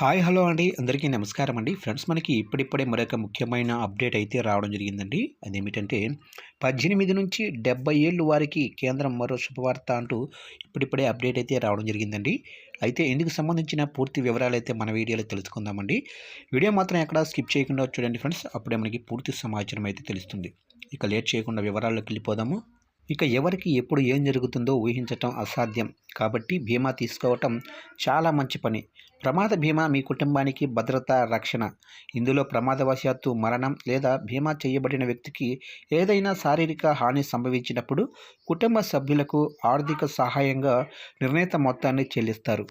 Hi hello అండి. అందరికీ నమస్కారం అండి. ఫ్రెండ్స్ మనకి ఇప్పుడిప్పుడే మరొక ముఖ్యమైన అప్డేట్ అయితే రావడం జరిగిందండి. అదేమిటంటే పద్దెనిమిది నుంచి డెబ్బై ఏళ్ళు వారికి కేంద్రం మరో శుభవార్త అంటూ ఇప్పుడిప్పుడే అప్డేట్ అయితే రావడం జరిగిందండి. అయితే ఇందుకు సంబంధించిన పూర్తి వివరాలు అయితే మన వీడియోలో తెలుసుకుందామండి. వీడియో మాత్రం ఎక్కడ స్కిప్ చేయకుండా చూడండి ఫ్రెండ్స్. అప్పుడే మనకి పూర్తి సమాచారం అయితే తెలుస్తుంది. ఇక లేట్ చేయకుండా వివరాల్లోకి వెళ్ళిపోదాము. ఇక ఎవరికి ఎప్పుడు ఏం జరుగుతుందో ఊహించటం అసాధ్యం. కాబట్టి బీమా తీసుకోవటం చాలా మంచి పని. ప్రమాద బీమా మీ కుటుంబానికి భద్రత రక్షణ. ఇందులో ప్రమాదవశాత్తు మరణం లేదా బీమా చేయబడిన వ్యక్తికి ఏదైనా శారీరక హాని సంభవించినప్పుడు కుటుంబ సభ్యులకు ఆర్థిక సహాయంగా నిర్ణీత మొత్తాన్ని చెల్లిస్తారు.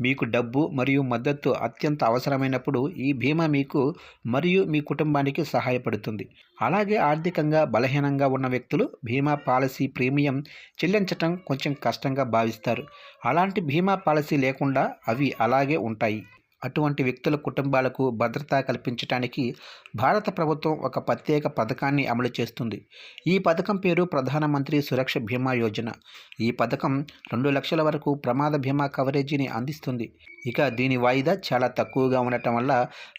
మీకు డబ్బు మరియు మద్దతు అత్యంత అవసరమైనప్పుడు ఈ బీమా మీకు మరియు మీ కుటుంబానికి సహాయపడుతుంది. అలాగే ఆర్థికంగా బలహీనంగా ఉన్న వ్యక్తులు బీమా పాలసీ ప్రీమియం చెల్లించటం కొంచెం కష్టంగా భావిస్తారు. అలాంటి బీమా పాలసీ లేకుండా అవి అలాగే ఉంటాయి. అటువంటి వ్యక్తుల కుటుంబాలకు భద్రత కల్పించడానికి భారత ప్రభుత్వం ఒక ప్రత్యేక పథకాన్ని అమలు చేస్తుంది. ఈ పథకం పేరు ప్రధానమంత్రి సురక్ష బీమా యోజన. ఈ పథకం రెండు లక్షల వరకు ప్రమాద బీమా కవరేజీని అందిస్తుంది. ఇక దీని వాయిదా చాలా తక్కువగా ఉండటం వల్ల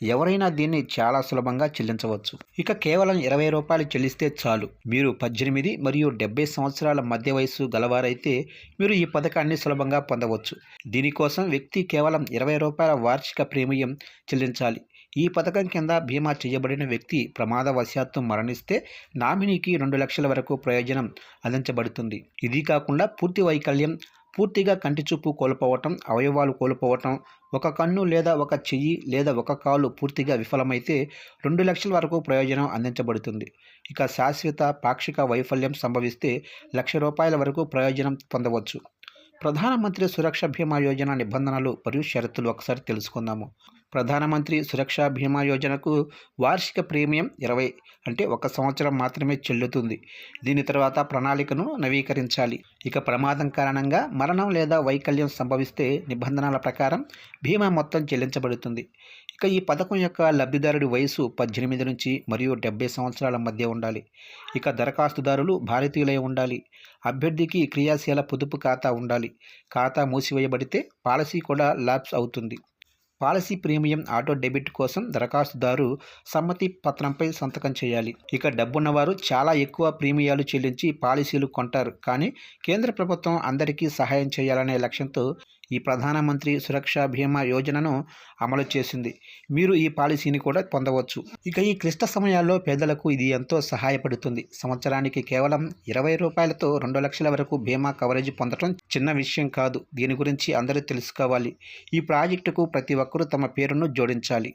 ఎవరైనా దీన్ని చాలా సులభంగా చెల్లించవచ్చు. ఇక కేవలం ఇరవై రూపాయలు చెల్లిస్తే చాలు. మీరు పద్దెనిమిది మరియు డెబ్బై సంవత్సరాల మధ్య వయసు గలవారైతే మీరు ఈ పథకాన్ని సులభంగా పొందవచ్చు. దీనికోసం వ్యక్తి కేవలం ఇరవై రూపాయల వార్షిక ప్రీమియం చెల్లించాలి. ఈ పథకం కింద బీమా చేయబడిన వ్యక్తి ప్రమాదవశాత్తు మరణిస్తే నామినీకి రెండు లక్షల వరకు ప్రయోజనం అందించబడుతుంది. ఇది కాకుండా పూర్తి వైకల్యం పూర్తిగా కంటి చూపు కోల్పోవటం అవయవాలు కోల్పోవటం ఒక కన్ను లేదా ఒక చెయ్యి లేదా ఒక కాలు పూర్తిగా విఫలమైతే రెండు లక్షల వరకు ప్రయోజనం అందించబడుతుంది. ఇక శాశ్వత పాక్షిక వైఫల్యం సంభవిస్తే లక్ష రూపాయల వరకు ప్రయోజనం పొందవచ్చు. ప్రధానమంత్రి సురక్ష బీమా యోజన నిబంధనలు మరియు షరతులు ఒకసారి తెలుసుకుందాము. ప్రధానమంత్రి సురక్ష బీమా యోజనకు వార్షిక ప్రీమియం ఇరవై అంటే ఒక సంవత్సరం మాత్రమే చెల్లుతుంది. దీని తర్వాత ప్రణాళికను నవీకరించాలి. ఇక ప్రమాదం కారణంగా మరణం లేదా వైకల్యం సంభవిస్తే నిబంధనల ప్రకారం బీమా మొత్తం చెల్లించబడుతుంది. ఇక ఈ పథకం యొక్క లబ్ధిదారుడి వయసు పద్దెనిమిది నుంచి మరియు డెబ్బై సంవత్సరాల మధ్య ఉండాలి. ఇక దరఖాస్తుదారులు భారతీయులై ఉండాలి. అభ్యర్థికి క్రియాశీల పొదుపు ఖాతా ఉండాలి. ఖాతా మూసివేయబడితే పాలసీ కూడా లాప్స్ అవుతుంది. పాలసీ ప్రీమియం ఆటో డెబిట్ కోసం దరఖాస్తుదారు సమ్మతి పత్రంపై సంతకం చేయాలి. ఇక డబ్బున్నవారు చాలా ఎక్కువ ప్రీమియాలు చెల్లించి పాలసీలు కొంటారు. కానీ కేంద్ర ప్రభుత్వం అందరికీ సహాయం చేయాలనే లక్ష్యంతో ఈ ప్రధానమంత్రి సురక్ష బీమా యోజనను అమలు చేసింది. మీరు ఈ పాలసీని కూడా పొందవచ్చు. ఇక ఈ క్లిష్ట సమయాల్లో పేదలకు ఇది ఎంతో సహాయపడుతుంది. సంవత్సరానికి కేవలం ఇరవై రూపాయలతో రెండు లక్షల వరకు బీమా కవరేజ్ పొందడం చిన్న విషయం కాదు. దీని గురించి అందరూ తెలుసుకోవాలి. ఈ ప్రాజెక్టుకు ప్రతి ఒక్కరూ తమ పేరును జోడించాలి.